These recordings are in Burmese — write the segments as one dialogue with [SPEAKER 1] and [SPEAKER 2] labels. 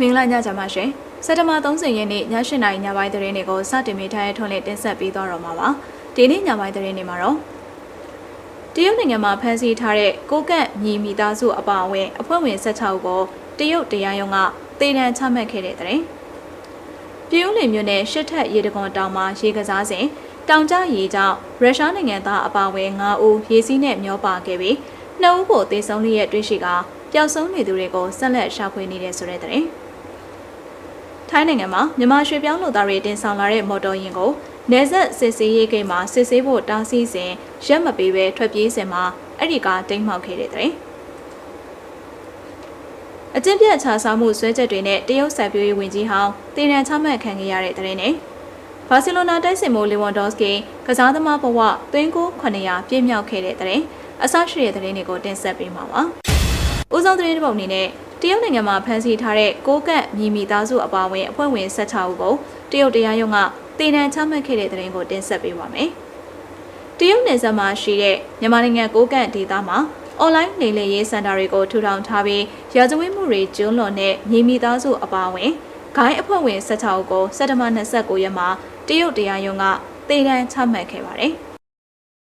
[SPEAKER 1] မင်္ဂလာညချမ်းပါရှင်စက်တဘာ30ရက်နေ့ည8:00နာရီညပိုင်းသတင်းတွေကိုစတင်မိထားတဲ့ထွန်းလင်းတင်ဆက်ပေးသွားတော့မှာပါဒီနေ့ညပိုင်းသတင်းတွေမှာတော့တရုတ်နိုင်ငံမှာဖမ်းဆီးထားတဲ့ကိုကန့်ညီမိသားစုအပါအဝင်အဖွဲ့ဝင်16ဦးကိုတရုတ်တရားရုံးကတေတံချမှတ်ခဲ့တဲ့တဲ့ပြည်ဦးလင်မြို့နယ်ရှစ်ထက်ရေတကွန်တောင်မှာရေကစားစဉ်တောင်ကျရေကြောင့်ရုရှားနိုင်ငံသားအပါအဝင်9ဦးရေစီးနဲ့မျောပါခဲ့ပြီးနှစ်ဦးကိုသေဆုံးလျက်တွေ့ရှိကပျောက်ဆုံးနေသူတွေကိုဆက်လက်ရှာဖွေနေတဲ့ဆိုတဲ့တဲ့ ထိုင်းနိုင်ငံမှာမြန်မာရွှေပြောင်းလူသားတွေတင်ဆောင်လာတဲ့မော်တော်ယာဉ်ကိုနေဆက်စစ်ဆေးရေးဂိတ်မှာစစ်ဆေးဖို့တားဆီးစဉ်ရက်မပေးဘဲထွက်ပြေးစဉ်မှာအဲ့ဒီကတိမ်းမှောက်ခဲ့တဲ့တဲ့အကျင့်ပြတ်ခြားစားမှုဆွဲချက်တွေနဲ့တရုတ်ဆက်ပြိုးရေးဝင်ကြီးဟောင်းတည်ရန်ချမှတ်ခံခဲ့ရတဲ့တဲ့နဲ့ဘာစီလိုနာတိုက်စစ်မှုလီဝွန်ဒေါ့စကီကစားသမားဘဝသွင်းကို900ပြည့်မြောက်ခဲ့တဲ့တဲ့အဆရှိတဲ့တဲ့တွေကိုတင်ဆက်ပေးမှာပါ။ ဦးဆောင်သတင်းတစ်ပုဒ်အနေနဲ့တရုတ်နိုင်ငံမှာဖမ်းဆီးထားတဲ့ကိုကန့်မြီမီသားစုအပါအဝင်အဖွဲ့ဝင်16ဦးကိုတရုတ်တရားရုံးကတည်တံချမှတ်ခဲ့တဲ့တဲ့ကိုတင်ဆက်ပေးပါမယ်။တရုတ်နယ်စပ်မှာရှိတဲ့မြန်မာနိုင်ငံကိုကန့်ဒေသမှာအွန်လိုင်းနေလေရေးစင်တာတွေကိုထူထောင်ထားပြီးရာဇဝတ်မှုတွေကျွလွန်တဲ့ညီမီသားစုအပါအဝင်ဂိုင်းအဖွဲ့ဝင်16ဦးကိုစက်တဘာ29ရက်မှာတရုတ်တရားရုံးကတည်တံချမှတ်ခဲ့ပါတယ်။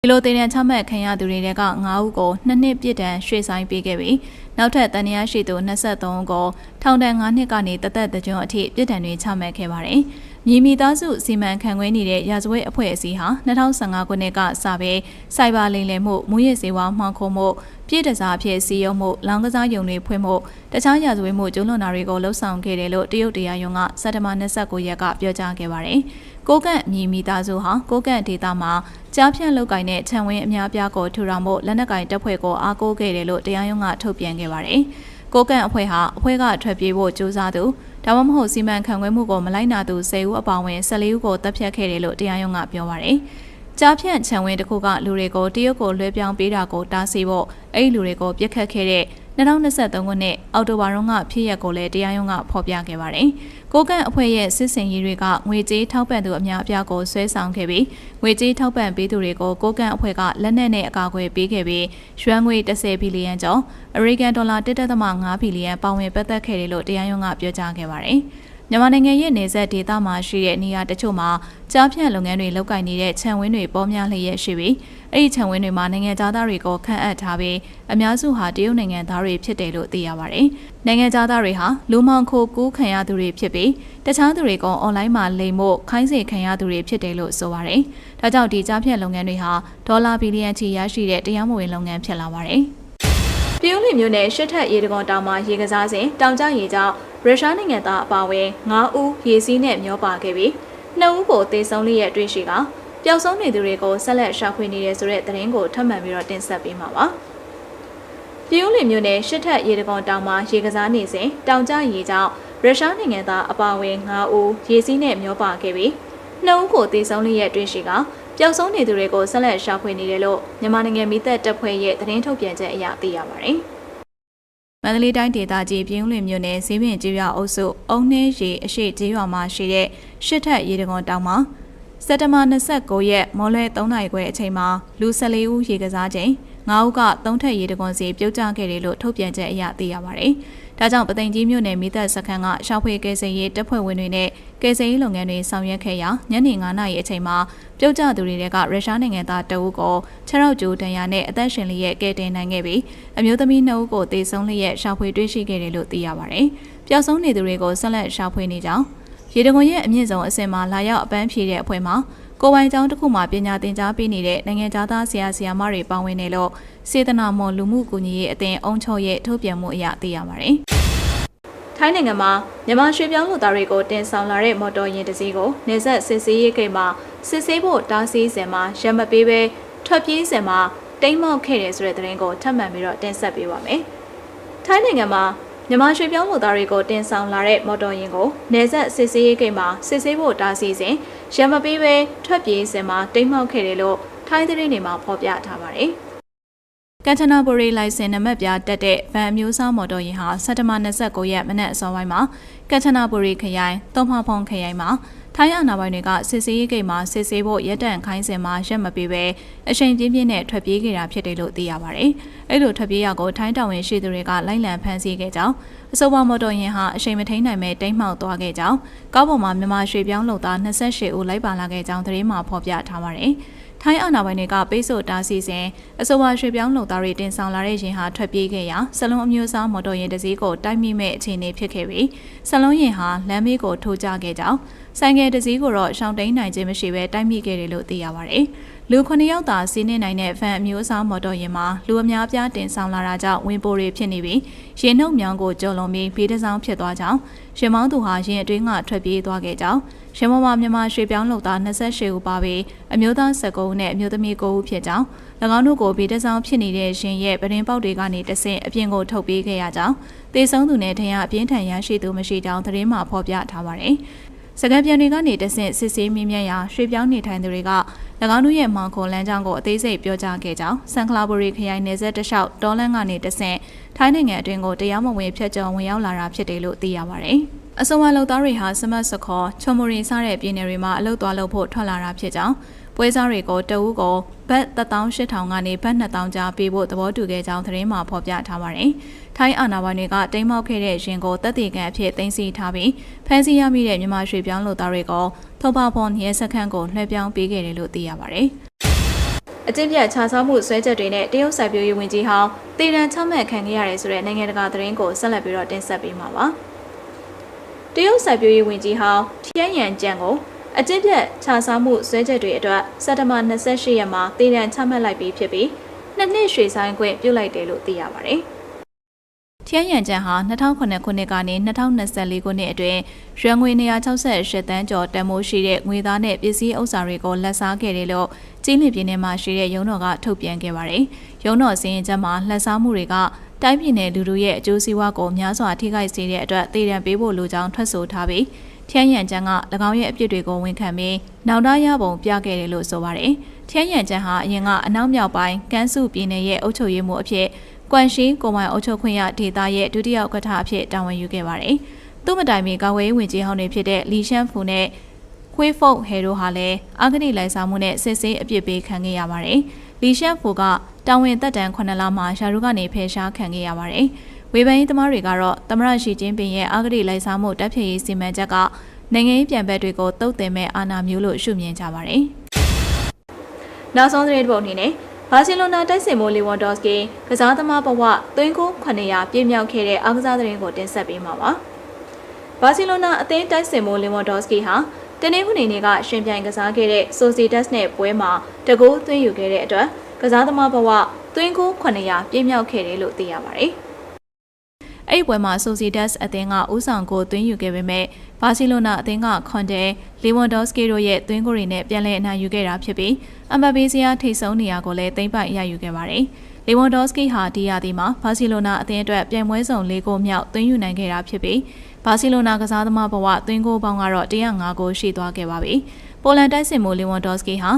[SPEAKER 1] ဒီလိုတင်ရန်ချမှတ်ခံရသူတွေက9ဦးကိုနှစ်နှစ်ပြစ်ဒဏ်ရွှေ့ဆိုင်ပေးခဲ့ပြီးနောက်ထပ်တန်ရာရှိသူ23ဦးကိုထောင်ဒဏ်9နှစ်ကနေတသက်တကြွအထိပြစ်ဒဏ်တွေချမှတ်ခဲ့ပါတယ်။မြေမီသားစုစီမံခန့်ခွဲနေတဲ့ရာဇဝတ်အဖွဲ့အစည်းဟာ2015ခုနှစ်ကစပြီးစိုက်ဘာလိမ်လည်မှုမူရစ်စေဝါမှောင်ခိုမှုပြည်တစားအဖြစ်စီယုံမှုလောင်ကစားယုံတွေဖွင့်မှုတခြားရာဇဝတ်မှုကျူးလွန်တာတွေကိုလှုပ်ဆောင်ခဲ့တယ်လို့တရုတ်တရားရုံးကစက်တဘာ29ရက်ကပြောကြားခဲ့ပါတယ်။ ကိုကန့်မြေမိသားစုဟာကိုကန့်ဒေသမှာကြားဖြန့်လောက်ကင်တဲ့ခြံဝင်းအများပြားကိုထူထောင်ဖို့လက်နက်ကင်တပ်ဖွဲ့ကိုအားကိုးခဲ့တယ်လို့တရားရုံးကထုတ်ပြန်ခဲ့ပါတယ်။ကိုကန့်အဖွဲ့ဟာအဖွဲ့ကထွက်ပြေးဖို့ကြိုးစားသူဒါမှမဟုတ်စီမံခန့်ခွဲမှုကိုမလိုက်နာသူ10ဦးအပါအဝင်14ဦးကိုတပ်ဖြတ်ခဲ့တယ်လို့တရားရုံးကပြောပါတယ်။ကြားဖြန့်ခြံဝင်းတစ်ခုကလူတွေကိုတရုတ်ကိုလွှဲပြောင်းပေးတာကိုတားဆီးဖို့အဲ့ဒီလူတွေကိုပြစ်ခတ်ခဲ့တဲ့ 2023ခုနှစ်အောက်တိုဘာလကဖြစ်ရက်ကိုလည်းတရားရုံးကဖော်ပြခဲ့ပါတယ်။ကိုကန့်အဖွဲ့ရဲ့စစ်စင်ရေးတွေကငွေကြေးထောက်ပံ့သူအများအပြားကိုဆွဲဆောင်ခဲ့ပြီးငွေကြေးထောက်ပံ့ပေးသူတွေကိုကိုကန့်အဖွဲ့ကလက်နက်နဲ့အကာအကွယ်ပေးခဲ့ပြီးရွှမ်းငွေ10ဘီလီယံကျော်အမေရိကန်ဒေါ်လာ1.5ဘီလီယံပါဝင်ပတ်သက်ခဲ့တယ်လို့တရားရုံးကပြောကြားခဲ့ပါတယ်။ မြန်မာနိုင်ငံရဲ့နေဆက်ဒေသမှာရှိတဲ့နေရာတချို့မှာကြားဖြန့်လုပ်ငန်းတွေလုပ်ကိုင်နေတဲ့ခြံဝင်းတွေပေါ်များလျက်ရှိပြီးအဲ့ဒီခြံဝင်းတွေမှာနိုင်ငံသားတွေကိုခန့်အပ်ထားပြီးအများစုဟာတရုတ်နိုင်ငံသားတွေဖြစ်တယ်လို့သိရပါတယ်။နိုင်ငံသားတွေဟာလူမောင်ခိုကူးခံရသူတွေဖြစ်ပြီးတခြားသူတွေကအွန်လိုင်းမှာလိမ်မို့ခိုင်းစေခံရသူတွေဖြစ်တယ်လို့ဆိုပါတယ်။ဒါကြောင့်ဒီကြားဖြန့်လုပ်ငန်းတွေဟာဒေါ်လာဘီလီယံချီရရှိတဲ့တရားမဝင်လုပ်ငန်းဖြစ်လာပါတယ်။ ပြည်ဦးလီမျိုးနဲ့ရှစ်ထက်ရေတကွန်တောင်မှာရေကစားစဉ်တောင်ကျရေကြောင့်ရုရှားနိုင်ငံသားအပါအဝင်9ဦးရေစီးနဲ့မျောပါခဲ့ပြီး2ဦးကိုသေဆုံးလျက်တွေ့ရှိကပျောက်ဆုံးနေသူတွေကိုဆက်လက်ရှာဖွေနေတဲ့ဆိုတဲ့သတင်းကိုထပ်မံပြီးတော့တင်ဆက်ပေးမှာပါ။ပြည်ဦးလင်မြို့နယ်ရှစ်ထက်ရေတကွန်တောင်မှာရေကစားနေစဉ်တောင်ကျရေကြောင့်ရုရှားနိုင်ငံသားအပါအဝင်9ဦးရေစီးနဲ့မျောပါခဲ့ပြီး2ဦးကိုသေဆုံးလျက်တွေ့ရှိက ပျောက်ဆုံးနေသူတွေကိုဆက်လက်ရှာဖွေနေတယ်လို့မြန်မာနိုင်ငံမိသက်တပ်ဖွဲ့ရဲ့သတင်းထုတ်ပြန်ချက်အရသိရပါတယ်။မန္တလေးတိုင်းဒေသကြီးပြင်းလွင်မြို့နယ်ဈေးပင်ကျေးရွာအုပ်စုအုံနှင်းရီအရှိကျေးရွာမှာရှိတဲ့ရှစ်ထက်ရေတကွန်တောင်မှာစက်တဘာ29ရက်မော်လဲ3နာရီခွဲအချိန်မှာလူ14ဦးရေကစားချိန်9ဦးက3ထက်ရေတကွန်စီပြုတ်ကျခဲ့တယ်လို့ထုတ်ပြန်ချက်အရသိရပါတယ်။ ဒါကြောင့်ပသိမ်ကြီးမြို့နယ်မိသက်စခန်းကရှောက်ဖွေကယ်ဆယ်ရေးတပ်ဖွဲ့ဝင်တွေနဲ့ကယ်ဆယ်ရေးလုပ်ငန်းတွေဆောင်ရွက်ခဲ့ရာညနေ9နာရီအချိန်မှာပြုတ်ကျသူတွေကရုရှားနိုင်ငံသားတအုပ်ကိုခြေထောက်ကျိုးဒဏ်ရာနဲ့အသက်ရှင်လျက်ကယ်တင်နိုင်ခဲ့ပြီးအမျိုးသမီး2ဦးကိုတေဆုံးလျက်ရှောက်ဖွေတွေ့ရှိခဲ့တယ်လို့သိရပါတယ်။ပျောက်ဆုံးနေသူတွေကိုဆက်လက်ရှောက်ဖွေနေကြောင်းရေတံခွန်ရဲ့အမြင့်ဆုံးအဆင့်မှာလာရောက်အပန်းဖြေတဲ့အဖွဲ့မှာ ကိုပိုင်ကျောင်းတစ်ခုမှာပညာသင်ကြားပေးနေတဲ့နိုင်ငံသားဆရာဆရာမတွေပါဝင်နေလို့စေတနာမွန်လူမှုကူညီရေးအသင်းအုံချုပ်ရဲ့ထုတ်ပြန်မှုအရသိရပါတယ်။ထိုင်းနိုင်ငံမှာမြန်မာရွှေပြောင်းလူသားတွေကိုတင်ဆောင်လာတဲ့မော်တော်ယာဉ်တစ်စီးကိုနေဆက်စစ်ဆေးရေးဂိတ်မှာစစ်ဆေးဖို့တားဆီးစင်မှာရမပေးပဲထွက်ပြေးစင်မှာတိမ်းမောက်ခဲ့တယ်ဆိုတဲ့သတင်းကိုထပ်မံပြီးတော့တင်ဆက်ပေးပါမယ်။ထိုင်းနိုင်ငံမှာမြန်မာရွှေပြောင်းလူသားတွေကိုတင်ဆောင်လာတဲ့မော်တော်ယာဉ်ကိုနေဆက်စစ်ဆေးရေးဂိတ်မှာစစ်ဆေးဖို့တားဆီးစဉ် ရမပေးပဲထွက်ပြေးစင်မှာတိမ်းမောက်ခဲ့တယ်လို့ထိုင်းသတင်းတွေမှာဖော်ပြထားပါတယ်။ကန်ချနာဘူရီလိုင်စင်နံပါတ်ပြတက်တဲ့ဗန်အမျိုးအစားမော်တော်ယာဉ်ဟာစက်တဘာ29ရက်မနက်အစောပိုင်းမှာကန်ချနာဘူရီခရိုင်၊တုံးမဖုံခရိုင်မှာ ထိုင်းအာဏာပိုင်တွေကစစ်ဆေးရေးဂိတ်မှာစစ်ဆေးဖို့ရက်တန့်ခိုင်းစဉ်မှာရက်မပေးဘဲအချိန်ပြင်းပြင်းနဲ့ထွက်ပြေးခဲ့တာဖြစ်တယ်လို့သိရပါတယ်။အဲ့လိုထွက်ပြေးရကိုထိုင်းတောင်ဝင်ရှိသူတွေကလိုက်လံဖမ်းဆီးခဲ့ကြောင်းအဆိုပါမော်တော်ယာဉ်ဟာအချိန်မထိန်နိုင်မဲ့တိမ်းမှောက်သွားခဲ့ကြောင်းကားပေါ်မှာမြန်မာရွှေပြောင်းလုံသား28ဦးလိုက်ပါလာခဲ့ကြောင်းသတင်းမှာဖော်ပြထားပါတယ်။ ထိုင်းအာဏာပိုင်တွေကပိတ်ဆို့တားဆီးစဉ်အဆိုပါရွှေပြောင်းလုံသားတွေတင်ဆောင်လာတဲ့ယာဉ်ဟာထွက်ပြေးခဲ့ရာဆလုံးအမျိုးအစားမော်တော်ယာဉ်တစ်စီးကိုတိုက်မိမဲ့အခြေအနေဖြစ်ခဲ့ပြီးဆလုံးယာဉ်ဟာလမ်းမေးကိုထိုးကျခဲ့ကြောင်းဆိုင်ကယ်တစ်စီးကိုတော့ရှောင်းတိန်နိုင်ခြင်းမရှိဘဲတိုက်မိခဲ့တယ်လို့သိရပါတယ်။ လူ9ယောက်သာစီးနှင်းနိုင်တဲ့ဖန်အမျိုးအစားမော်တော်ယာဉ်မှာလူအများပြားတင်ဆောင်လာတာကြောင့်ဝင်ပိုတွေဖြစ်နေပြီးရင်နှုတ်မြောင်းကိုကျော်လွန်ပြီးဘေးတစ်စောင်းဖြစ်သွားကြောင်းရင်မောင်းသူဟာရင်အတွင်းကထွက်ပြေးသွားခဲ့ကြောင်းရမမမြန်မာရွှေပြောင်းလုပ်သား28ဦးပါပြီးအမျိုးသား19ဦးနဲ့အမျိုးသမီး9ဦးဖြစ်ကြောင်း၎င်းတို့ကိုဗီတဆောင်ဖြစ်နေတဲ့ရှင်ရဲ့ပရင်ပေါက်တွေကနေတဆင့်အပြင်ကိုထုတ်ပေးခဲ့ရကြောင်းတေဆုံးသူနဲ့ထင်ရအပြင်းထန်ရရှိသူမရှိကြောင်းသတင်းမှဖော်ပြထားပါတယ်။ စကပြန်တွေကနေတဆင့်စစ်ဆေးမြင်းမြတ်ရာရွှေပြောင်းနေထိုင်သူတွေက၎င်းတို့ရဲ့မောင်ခွန်လမ်းကြောင်းကိုအသေးစိတ်ပြောကြားခဲ့ကြောင်းဆန်ကလာဘူရီခရိုင်နယ်စပ်တလျှောက်တော်လန်ကနေတဆင့်ထိုင်းနိုင်ငံအတွင်းကိုတရားမဝင်ဖျက်ကျော်ဝင်ရောက်လာတာဖြစ်တယ်လို့သိရပါတယ်။အဆိုပါလုံသားတွေဟာစမတ်စခေါ်ချွန်မိုရီစားတဲ့ပြည်နယ်တွေမှာအလုပ်သွားလုပ်ဖို့ထွက်လာတာဖြစ်ကြောင်း ပွဲစားတွေကိုတအူးကိုဘတ်18000ကနေဘတ်2000ကြားပေးဖို့သဘောတူခဲ့ကြောင်းသတင်းမှာဖော်ပြထားပါတယ်။ထိုင်းအာဏာပိုင်တွေကတိမ်းမောက်ခဲ့တဲ့ရင်ကိုတပ်တီကန်အဖြစ်သိမ်းဆည်းထားပြီးဖမ်းဆီးရမိတဲ့မြန်မာရွှေပြောင်းလုံသားတွေကိုထောက်ပဖွန်ရဲစခန်းကိုလွှဲပြောင်းပေးခဲ့တယ်လို့သိရပါတယ်။အကျင့်ပြတ်ခြားစားမှုဆွဲချက်တွေနဲ့တရုတ်စိုက်ပျိုးရေးဝန်ကြီးဟောင်းတည်ရန်ချမှတ်ခံခဲ့ရတယ်ဆိုတဲ့နိုင်ငံတကာသတင်းကိုဆက်လက်ပြီးတော့တင်ဆက်ပေးမှာပါ။တရုတ်စိုက်ပျိုးရေးဝန်ကြီးဟောင်းထျန်းရန်ကျန်ကို အကျင့်ပြတ်ခြားစားမှုဆွဲချက်တွေအတွက်စက်တဘာ28ရက်မှာတည်တံချမှတ်လိုက်ပြီးဖြစ်ပြီးနှစ်နှစ်ရွှေဆိုင်ခွင့်ပြုလိုက်တယ်လို့သိရပါတယ်။ထျန်းရန်ကျန်ဟာ2009ခုနှစ်ကနေ2024ခုနှစ်အတွင်းရွှေငွေ168တန်းကျော်တန်မိုးရှိတဲ့ငွေသားနဲ့ပစ္စည်းဥစ္စာတွေကိုလက်စားခဲ့တယ်လို့ကြီးလင်ပြည်နယ်မှာရှိတဲ့ရုံးတော်ကထုတ်ပြန်ခဲ့ပါတယ်။ရုံးတော်စီရင်ချက်မှာလက်စားမှုတွေက တိုင်းပြည်နယ်လူလူရဲ့အကျိုးစီးပွားကိုများစွာထိခိုက်စေတဲ့အတွက်တည်တံပေးဖို့လိုကြောင်းထွက်ဆိုထားပြီးထျန်းရန်ကျန်းက၎င်းရဲ့အပြစ်တွေကိုဝန်ခံပြီးနောက်သားရပုံပြခဲ့တယ်လို့ဆိုပါတယ်။ထျန်းရန်ကျန်းဟာအရင်ကအနောက်မြောက်ပိုင်းကမ်းစုပြည်နယ်ရဲ့အုပ်ချုပ်ရေးမှူးအဖြစ်ကွမ်ရှိကိုမိုင်အုပ်ချုပ်ခွင့်ရဒေသရဲ့ဒုတိယဥက္ကဋ္ဌအဖြစ်တာဝန်ယူခဲ့ပါတယ်။သူ့မတိုင်မီကာဝေးဝင်ကြီးဟောင်းတွေဖြစ်တဲ့လီရှန်ဖူနဲ့ခွေးဖုတ်ဟဲတို့ဟာလည်းအာဂတိလိုက်စားမှုနဲ့စစ်ဆေးအပြစ်ပေးခံခဲ့ရပါတယ်။လီရှန်ဖူက တာဝန်သက်တမ်း9လမှာရှာရုကနေဖယ်ရှားခံခဲ့ရပါတယ်။ဝေဖန်ရေးသမားတွေကတော့သမရရှိချင်းပင်ရဲ့အာဂတိလိုက်စားမှုတပ်ဖြည့်ရေးစီမံချက်ကနိုင်ငံရေးပြန်ဘက်တွေကိုတုတ်တင်မဲ့အာဏာမျိုးလို့ရှုမြင်ကြပါတယ်။နောက်ဆုံးသတင်းပုံအနေနဲ့ဘာစီလိုနာတိုက်စစ်မိုးလီဝွန်ဒေါ့စကီကစားသမားဘဝသွင်းကို900ပြည့်မြောက်ခဲ့တဲ့အားကစားသတင်းကိုတင်ဆက်ပေးမှာပါ။ဘာစီလိုနာအသင်းတိုက်စစ်မိုးလီဝွန်ဒေါ့စကီဟာတနင်္ဂနွေနေ့ကရှင်ပြိုင်ကစားခဲ့တဲ့ဆိုစီဒက်စ်နဲ့ပွဲမှာတကူသွင်းယူခဲ့တဲ့အတွက် ကစားသမားဘဝသွင်းကို900ပြည့်မြောက်ခဲ့တယ်လို့သိရပါတယ်။အဲ့ဒီပွဲမှာဆိုစီဒက်စ်အသင်းကဥဆောင်ကိုသွင်းယူခဲ့ပေမဲ့ဘာစီလိုနာအသင်းကခွန်တယ်လီဝွန်ဒေါစကီတို့ရဲ့သွင်းကိုတွေနဲ့ပြန်လည်အနိုင်ယူခဲ့တာဖြစ်ပြီးအမဘီစီယာထိတ်ဆုံးနေရာကိုလည်းသိမ့်ပိုက်ရယူခဲ့ပါတယ်။လီဝွန်ဒေါစကီဟာဒီယာဒီမှာဘာစီလိုနာအသင်းအတွက်ပြိုင်ပွဲစုံ၄ဂိုးမြောက်သွင်းယူနိုင်ခဲ့တာဖြစ်ပြီးဘာစီလိုနာကစားသမားဘဝသွင်းဂိုးပေါင်းကတော့105ဂိုးရှိသွားခဲ့ပါပြီ။ပိုလန်တိုက်စစ်မှုလီဝွန်ဒေါစကီဟာ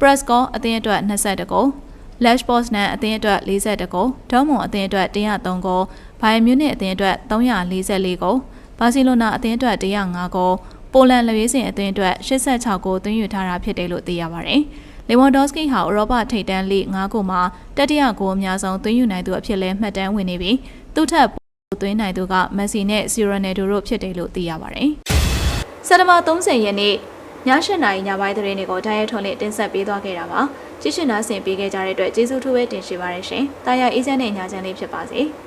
[SPEAKER 1] ပရက်စကောအသင်းအတွက်22ဂိုး Lash Boss နဲ့အသင်းအတွက်42ဂိုးဒေါမွန်အသင်းအတွက်103ဂိုးဘိုင်မြူနစ်အသင်းအတွက်344ဂိုးဘာစီလိုနာအသင်းအတွက်105ဂိုးပိုလန်လက်ရွေးစင်အသင်းအတွက်86ဂိုးသွင်းယူထားတာဖြစ်တယ်လို့သိရပါတယ်။လေဝွန်ဒေါစကီဟာဥရောပထိပ်တန်းလိ9ဂိုးမှာတတိယဂိုးအများဆုံးသွင်းယူနိုင်သူအဖြစ်လဲမှတ်တမ်းဝင်နေပြီးသူ့ထက်သွင်းနိုင်သူကမက်ဆီနဲ့စီရိုနယ်ဒိုတို့ဖြစ်တယ်လို့သိရပါတယ်။စက်တဘာ30ရက်နေ့ည7:00နာရီညပိုင်းသတင်းတွေကိုဓာတ်ရိုက်ထုံးနဲ့တင်ဆက်ပေးသွားခဲ့တာပါ။ ကြည့်ရှုနာဆင်ပေးခဲ့ကြတဲ့အတွက်ကျေးဇူးထူးပဲတင်ရှိပါတယ်ရှင်။တာယာအေးချမ်းတဲ့ညချမ်းလေးဖြစ်ပါစေ။